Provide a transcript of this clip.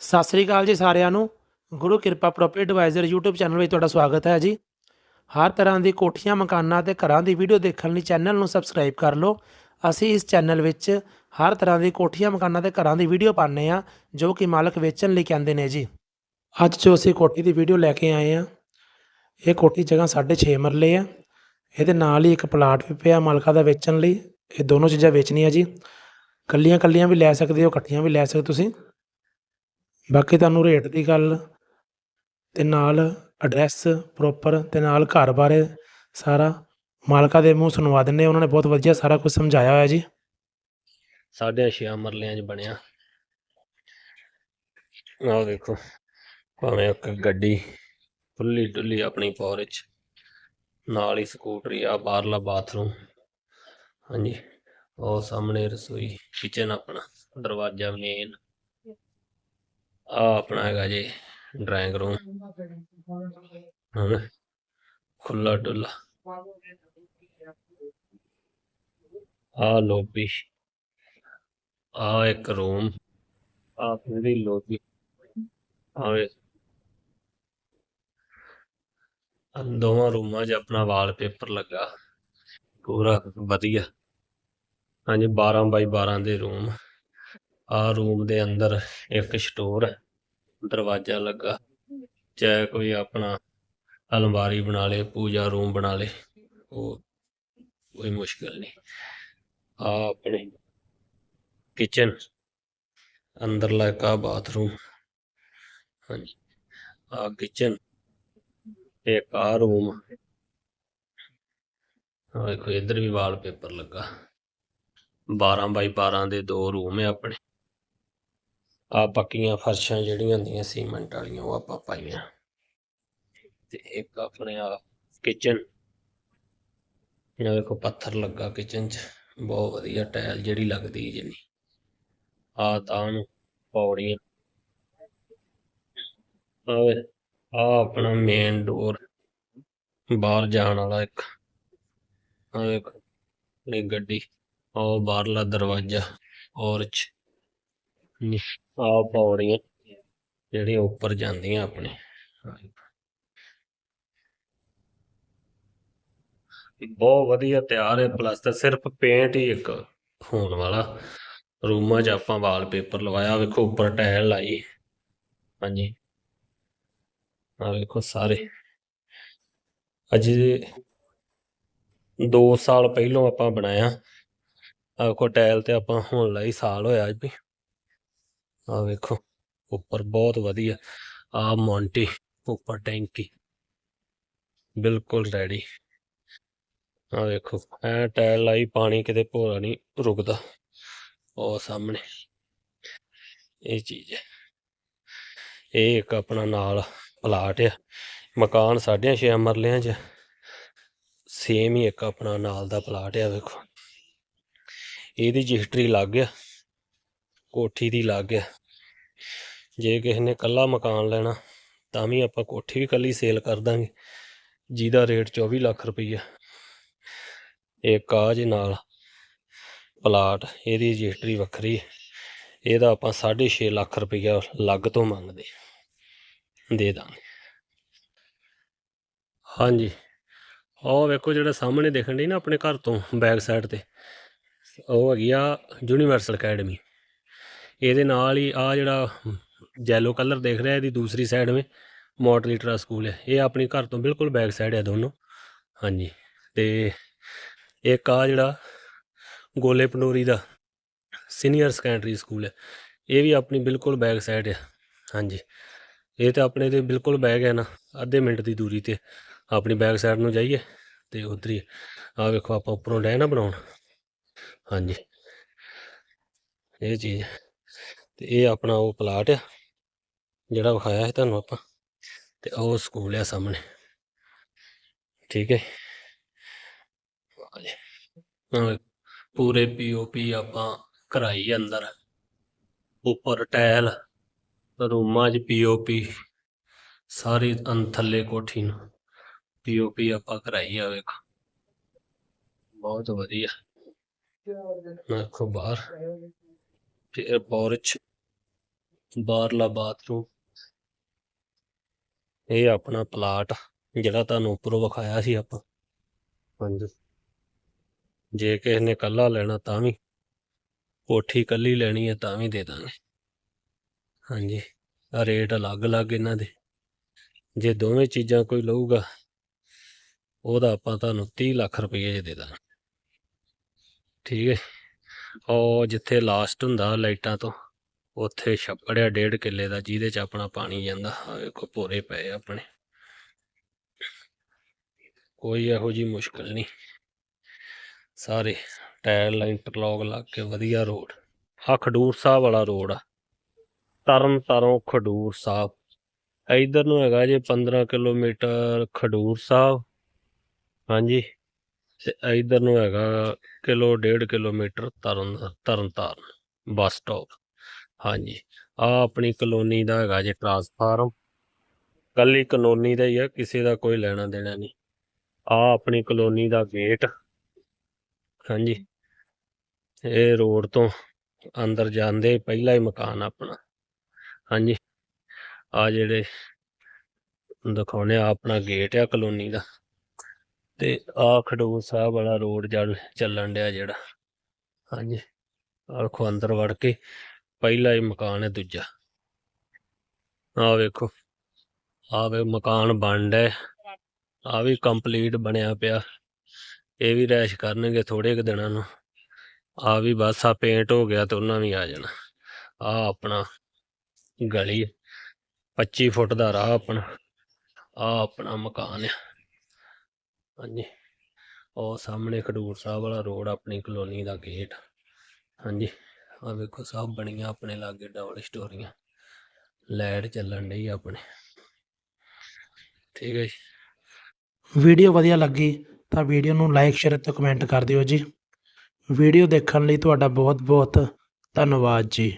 ਸਤਿ ਸ੍ਰੀ ਅਕਾਲ ਜੀ ਸਾਰਿਆਂ ਨੂੰ। ਗੁਰੂ ਕਿਰਪਾ ਪ੍ਰੋਪਰਟੀ ਐਡਵਾਈਜ਼ਰ YouTube ਚੈਨਲ ਵਿੱਚ ਤੁਹਾਡਾ ਸਵਾਗਤ ਹੈ ਜੀ। ਹਰ ਤਰ੍ਹਾਂ ਦੀ ਕੋਠੀਆਂ, ਮਕਾਨਾਂ ਤੇ ਘਰਾਂ ਦੀ ਵੀਡੀਓ ਦੇਖਣ ਲਈ ਚੈਨਲ ਨੂੰ ਸਬਸਕ੍ਰਾਈਬ ਕਰ ਲਓ। ਅਸੀਂ ਇਸ ਚੈਨਲ ਵਿੱਚ ਹਰ ਤਰ੍ਹਾਂ ਦੀ ਕੋਠੀਆਂ, ਮਕਾਨਾਂ ਤੇ ਘਰਾਂ ਦੀ ਵੀਡੀਓ ਪਾਉਂਦੇ ਆ ਜੋ ਕਿ ਮਾਲਕ ਵੇਚਣ ਲਈ ਕਹਿੰਦੇ ਨੇ ਜੀ। ਅੱਜ ਜੋ ਅਸੀਂ ਕੋਠੀ ਦੀ ਵੀਡੀਓ ਲੈ ਕੇ ਆਏ ਆ ਇਹ ਕੋਠੀ ਜਗ੍ਹਾ 6.5 ਮਰਲੇ ਆ। ਇਹਦੇ ਨਾਲ ਹੀ ਇੱਕ ਪਲਾਟ ਵੀ ਪਿਆ ਮਾਲਕਾ ਦਾ ਵੇਚਣ ਲਈ। ਇਹ ਦੋਨੋਂ ਚੀਜ਼ਾਂ ਵੇਚਣੀਆਂ ਜੀ। ਕੱਲੀਆਂ ਕੱਲੀਆਂ ਵੀ ਲੈ ਸਕਦੇ ਹੋ, ਇਕੱਠੀਆਂ ਵੀ ਲੈ ਸਕਦੇ ਤੁਸੀਂ। ਬਾਕੀ ਤੁਹਾਨੂੰ ਰੇਟ ਦੀ ਗੱਲ ਤੇ ਨਾਲ ਐਡਰੈਸ ਪ੍ਰੋਪਰ ਤੇ ਨਾਲ ਘਰ ਬਾਰੇ ਸਾਰਾ ਮਾਲਕਾ ਦੇ ਮੂੰਹ ਸੁਣਵਾ ਦਿੰਦੇ ਉਹਨਾਂ ਨੇ ਬਹੁਤ ਵਧੀਆ ਸਾਰਾ ਕੁਝ ਸਮਝਾਇਆ ਹੋਇਆ ਜੀ। ਸਾਢੇ ਛੇ ਮਰਲਿਆਂ 'ਚ ਬਣਿਆ। ਆਹ ਦੇਖੋ, ਭਾਵੇਂ ਇੱਕ ਗੱਡੀ ਖੁੱਲੀ ਡੁੱਲੀ ਆਪਣੀ ਪੌਰ 'ਚ, ਨਾਲ ਹੀ ਸਕੂਟਰੀ ਆ, ਬਾਹਰਲਾ ਬਾਥਰੂਮ। ਹਾਂਜੀ, ਉਹ ਸਾਹਮਣੇ ਰਸੋਈ ਕਿਚਨ ਆਪਣਾ, ਦਰਵਾਜ਼ਾ ਮੇਨ ਆ ਆਪਣਾ ਹੈਗਾ ਜੀ ਡਰਾਇੰਗ ਰੂਮ ਹਾਂ ਖੁੱਲਾ ਡੁੱਲਾ ਆ ਲੋਬੀ ਆ ਇੱਕ ਰੂਮ ਆ ਪੂਰੀ ਲੋਬੀ ਆਵੇ ਦੋਵਾਂ ਰੂਮਾਂ 'ਚ ਆਪਣਾ ਵਾਲਪੇਪਰ ਲੱਗਾ। ਪੂਰਾ ਵਧੀਆ। ਹਾਂਜੀ 12 ਬਾਈ 12 ਦੇ ਰੂਮ ਆ ਰੂਮ ਦੇ ਅੰਦਰ ਇੱਕ ਸਟੋਰ ਹੈ ਦਰਵਾਜ਼ਾ ਲੱਗਾ। ਚਾਹੇ ਕੋਈ ਆਪਣਾ ਅਲਮਾਰੀ ਬਣਾ ਲੇ, ਪੂਜਾ ਰੂਮ ਬਣਾ ਲੇ, ਉਹ ਕੋਈ ਮੁਸ਼ਕਲ ਨਹੀਂ। ਆ ਆਪਣੇ ਕਿਚਨ ਅੰਦਰਲਾ ਇੱਕ ਬਾਥਰੂਮ ਹਾਂਜੀ। ਆ ਕਿਚਨ ਇੱਕ ਆ ਰੂਮ। ਆ ਦੇਖੋ ਇੱਧਰ ਵੀ ਵਾਲਪੇਪਰ ਲੱਗਾ। 12 ਬਾਈ 12 ਦੇ ਦੋ ਰੂਮ ਹੈ ਆਪਣੇ। ਆ ਪੱਕੀਆਂ ਫਰਸ਼ਾਂ ਜਿਹੜੀਆਂ ਹੁੰਦੀਆਂ ਸੀਮੈਂਟ ਵਾਲੀਆਂ, ਉਹ ਆਪਾਂ ਪਾਈਆਂ। ਤੇ ਇੱਕ ਆਪਣੇ ਆ ਕਿਚਨ ਇਹ ਦੇਖੋ, ਪੱਥਰ ਲੱਗਾ ਕਿਚਨ 'ਚ। ਬਹੁਤ ਵਧੀਆ ਟਾਇਲ ਜਿਹੜੀ ਲੱਗਦੀ ਜਿੰਨੀ। ਆ ਤਾਂ ਨੂੰ ਪੌੜੀਆਂ। ਆਵੇ ਆ ਆਪਣਾ ਮੇਨ ਡੋਰ ਬਾਹਰ ਜਾਣ ਵਾਲਾ ਇੱਕ। ਆ ਦੇਖੋ ਇਹ ਗੱਡੀ, ਉਹ ਬਾਹਰਲਾ ਦਰਵਾਜ਼ਾ ਔਰ ਚ ਆ ਪੌੜੀਆਂ ਜਿਹੜੀਆਂ ਉੱਪਰ ਜਾਂਦੀਆਂ ਆਪਣੇ। ਬਹੁਤ ਵਧੀਆ ਤਿਆਰ ਹੈ ਪਲਸਤਰ ਸਿਰਫ ਪੇਂਟ ਹੀ ਇੱਕ ਹੋਣ ਵਾਲਾ। ਰੂਮਾਂ 'ਚ ਆਪਾਂ ਵਾਲਪੇਪਰ ਲਵਾਇਆ, ਵੇਖੋ ਉੱਪਰ ਟਾਇਲ ਲਾਈ। ਹਾਂਜੀ। ਆ ਵੇਖੋ ਸਾਰੇ। ਅਜੇ 2 ਸਾਲ ਪਹਿਲੋਂ ਆਪਾਂ ਬਣਾਇਆ। ਆ ਵੇਖੋ ਟਾਇਲ ਤੇ ਆਪਾਂ ਹੁਣ ਲਾਈ, ਸਾਲ ਹੋਇਆ ਅੱਜ ਵੀ। ਆ ਵੇਖੋ, ਉੱਪਰ ਬਹੁਤ ਵਧੀਆ। ਆ ਮੌਂਟੀ ਉੱਪਰ ਟੈਂਕੀ ਬਿਲਕੁਲ ਰੈਡੀ ਆ ਵੇਖੋ, ਐ ਟਾਇਲ ਲਾਈ, ਪਾਣੀ ਕਿਤੇ ਭੋਰਾ ਨਹੀਂ ਰੁਕਦਾ। ਉਹ ਸਾਹਮਣੇ। ਇਹ ਚੀਜ਼ ਹੈ। ਇਹ ਇੱਕ ਆਪਣਾ ਨਾਲ ਪਲਾਟ ਆ। ਮਕਾਨ ਸਾਢੇ ਛੇ ਮਰਲਿਆਂ 'ਚ ਸੇਮ ਹੀ ਇੱਕ ਆਪਣਾ ਨਾਲ ਦਾ ਪਲਾਟ ਆ, ਵੇਖੋ। ਇਹਦੀ ਰਜਿਸਟਰੀ ਲੱਗ ਗਿਆ ਕੋਠੀ ਦੀ ਲੱਗ ਹੈ ਜੇ ਕਿਸੇ ਨੇ ਕੱਲਾ ਮਕਾਨ ਲੈਣਾ, ਤਾਂ ਵੀ ਆਪਾਂ ਕੋਠੀ ਵੀ ਕੱਲੀ ਸੇਲ ਕਰ ਦਾਂਗੇ। ਜਿਹਦਾ ਰੇਟ 24 ਲੱਖ ਰੁਪਈਆ। ਇੱਕ ਆ ਜੇ ਨਾਲ ਪਲਾਟ, ਇਹਦੀ ਰਜਿਸਟਰੀ ਵੱਖਰੀ ਇਹਦਾ ਆਪਾਂ 6.5 ਲੱਖ ਰੁਪਈਆ ਲੱਗ ਤੋਂ ਮੰਗਦੇ ਦੇ ਦਾਂਗੇ। ਹਾਂਜੀ। ਉਹ ਵੇਖੋ ਜਿਹੜਾ ਸਾਹਮਣੇ ਦਿਖਣ ਡਈ ਨਾ ਆਪਣੇ ਘਰ ਤੋਂ ਬੈਕ ਸਾਈਡ ਤੇ। ਉਹ ਹੈਗੀ ਆ ਯੂਨੀਵਰਸਲ ਅਕੈਡਮੀ। ਇਹਦੇ ਨਾਲ ਹੀ ਆ ਜਿਹੜਾ ਜੈਲੋ ਕਲਰ ਦੇਖ ਰਿਹਾ ਇਹਦੀ ਦੂਸਰੀ ਸਾਈਡ ਵਿੱਚ ਮੋਟਲੀਟਰਾ ਸਕੂਲ ਹੈ। ਇਹ ਆਪਣੀ ਘਰ ਤੋਂ ਬਿਲਕੁਲ ਬੈਕ ਸਾਈਡ ਹੈ ਦੋਨੋਂ। ਹਾਂਜੀ, ਤੇ ਇੱਕ ਆ ਜਿਹੜਾ ਗੋਲੇ ਪੰਡੋਰੀ ਦਾ ਸੀਨੀਅਰ ਸੈਕੰਡਰੀ ਸਕੂਲ ਹੈ। ਇਹ ਵੀ ਆਪਣੀ ਬਿਲਕੁਲ ਬੈਕ ਸਾਈਡ ਹੈ। ਹਾਂਜੀ, ਇਹ ਤਾਂ ਆਪਣੇ ਤੇ ਬਿਲਕੁਲ ਬੈਕ ਹੈ ਨਾ, ਅੱਧੇ ਮਿੰਟ ਦੀ ਦੂਰੀ ਤੇ ਆਪਣੀ ਬੈਕ ਸਾਈਡ ਨੂੰ ਜਾਈਏ ਤੇ ਉਧਰ ਹੀ, ਆ ਵੇਖੋ ਆਪਾਂ ਉੱਪਰੋਂ ਡੈ ਨਾ ਬਣਾਉਣ। ਹਾਂਜੀ, ਇਹ ਚੀਜ਼। ਹੈ। ਤੇ ਇਹ ਆਪਣਾ ਉਹ ਪਲਾਟ ਆ ਜਿਹੜਾ ਵਿਖਾਇਆ ਸੀ ਤੁਹਾਨੂੰ ਆਪਾਂ ਤੇ ਉਹ ਸਕੂਲ ਆ ਸਾਹਮਣੇ। ਠੀਕ ਹੈ ਆ ਜੀ। ਹਾਂ, ਪੂਰੇ ਪੀਓਪੀ ਆਪਾਂ ਕਰਾਈ ਅੰਦਰ। ਉੱਪਰ ਟਾਇਲ ਰੂਮਾਂ 'ਚ ਪੀਓਪੀ ਸਾਰੀ ਅੰ ਥੱਲੇ ਕੋਠੀ ਨੂੰ ਪੀਓਪੀ ਆਪਾਂ ਕਰਾਈ ਆ ਵੇਖ। ਬਹੁਤ ਵਧੀਆ। ਦੇਖੋ ਬਾਹਰ ਫਿਰ ਬੋਰਚ ਬਾਹਰਲਾ ਬਾਥਰੂਮ। ਇਹ ਆਪਣਾ ਪਲਾਟ ਜਿਹੜਾ ਤੁਹਾਨੂੰ ਉੱਪਰੋਂ ਵਿਖਾਇਆ ਸੀ ਆਪਾਂ। ਹਾਂਜੀ। ਜੇ ਕਿਸੇ ਨੇ ਕੱਲਾ ਲੈਣਾ ਤਾਂ ਵੀ ਕੋਠੀ ਕੱਲੀ ਲੈਣੀ ਹੈ ਤਾਂ ਵੀ ਦੇ ਦਾਂਗੇ। ਹਾਂਜੀ ਆ ਰੇਟ ਅਲੱਗ-ਅਲੱਗ ਇਹਨਾਂ ਦੇ। ਜੇ ਦੋਵੇਂ ਚੀਜ਼ਾਂ ਕੋਈ ਲਊਗਾ ਉਹਦਾ ਆਪਾਂ ਤੁਹਾਨੂੰ 30 ਲੱਖ ਰੁਪਏ 'ਚ ਦੇ ਦਾਂਗੇ। ਠੀਕ ਹੈ? ਉਹ ਜਿੱਥੇ ਲਾਸਟ ਹੁੰਦਾ ਲਾਈਟਾਂ ਤੋਂ। ਉੱਥੇ ਛੱਪੜ ਆ ਡੇਢ ਕਿੱਲੇ ਦਾ, ਜਿਹਦੇ 'ਚ ਆਪਣਾ ਪਾਣੀ ਜਾਂਦਾ। ਆ ਵੇਖੋ, ਭੋਰੇ ਪਏ ਆਪਣੇ। ਕੋਈ ਇਹੋ ਜੀ ਮੁਸ਼ਕਲ ਨਹੀਂ। ਸਾਰੇ ਟਾਇਰ ਇੰਟਰਲੌਕ ਲੱਗ ਕੇ ਵਧੀਆ ਰੋਡ। ਆ ਖਡੂਰ ਸਾਹਿਬ ਵਾਲਾ ਰੋਡ ਆ। ਤਰਨ ਤਾਰੋਂ ਖਡੂਰ ਸਾਹਿਬ। ਇਧਰ ਨੂੰ ਹੈਗਾ ਜੇ 15 ਕਿਲੋਮੀਟਰ ਖਡੂਰ ਸਾਹਿਬ। ਹਾਂਜੀ। ਤੇ ਇਧਰ ਨੂੰ ਹੈਗਾ ਕਿਲੋ, ਡੇਢ kilometre Tarn Tarn Taran bus stop. ਹਾਂਜੀ। ਆ ਆਪਣੀ ਕਲੋਨੀ ਦਾ ਹੈਗਾ ਜੇ ਟਰਾਂਸਫਾਰਮ ਕੱਲੀ ਕਲੋਨੀ ਦਾ ਹੀ ਆ, ਕਿਸੇ ਦਾ ਕੋਈ ਲੈਣਾ ਦੇਣਾ ਨਹੀਂ। ਆ ਆਪਣੀ ਕਲੋਨੀ ਦਾ ਗੇਟ ਹਾਂਜੀ। ਇਹ ਰੋਡ ਤੋਂ ਅੰਦਰ ਜਾਂਦੇ ਪਹਿਲਾ ਹੀ ਮਕਾਨ ਆਪਣਾ। ਹਾਂਜੀ। ਆ ਜਿਹੜੇ ਦਿਖਾਉਣੇ ਆ ਆਪਣਾ ਗੇਟ ਆ ਕਲੋਨੀ ਦਾ। ਤੇ ਆ ਖਡੂਰ ਸਾਹਿਬ ਵਾਲਾ ਰੋਡ ਜੜ ਚੱਲਣ ਡਿਆ ਜਿਹੜਾ। ਹਾਂਜੀ। ਆਹ ਵੇਖੋ ਅੰਦਰ ਵੜ ਕੇ। ਪਹਿਲਾ ਹੀ ਮਕਾਨ ਹੈ, ਦੂਜਾ। ਆ ਵੇਖੋ ਆ ਵੇ ਮਕਾਨ ਬਣ ਡਿਆ ਆ ਵੀ ਕੰਪਲੀਟ ਬਣਿਆ ਪਿਆ। ਇਹ ਵੀ ਰੈਸ਼ ਕਰਨਗੇ ਥੋੜੇ ਕੁ ਦਿਨਾਂ ਨੂੰ। ਆ ਵੀ ਬਸ ਆ ਪੇਂਟ ਹੋ ਗਿਆ ਤੇ ਉਹਨਾਂ ਵੀ ਆ ਜਾਣਾ। ਆ ਆਪਣਾ ਗਲੀ 25 ਫੁੱਟ ਦਾ ਰਾਹ ਆਪਣਾ। ਆ ਆਪਣਾ ਮਕਾਨ ਹੈ। ਹਾਂਜੀ। ਉਹ ਸਾਹਮਣੇ ਖਡੂਰ ਸਾਹਿਬ ਵਾਲਾ ਰੋਡ ਆਪਣੀ ਕਲੋਨੀ ਦਾ ਗੇਟ ਹਾਂਜੀ। ਆ ਵੇਖੋ ਸਭ ਬਣੀਆਂ ਆਪਣੇ ਲਾਗੇ ਡਬਲ ਸਟੋਰੀਆਂ। ਲਾਈਟ ਚੱਲਣ ਲਈ ਆਪਣੇ। ਠੀਕ ਹੈ ਜੀ। ਵੀਡੀਓ ਵਧੀਆ ਲੱਗੀ ਤਾਂ ਵੀਡੀਓ ਨੂੰ ਲਾਈਕ, ਸ਼ੇਅਰ ਅਤੇ ਕਮੈਂਟ ਕਰ ਦਿਓ ਜੀ। ਵੀਡੀਓ ਦੇਖਣ ਲਈ ਤੁਹਾਡਾ ਬਹੁਤ ਬਹੁਤ ਧੰਨਵਾਦ ਜੀ।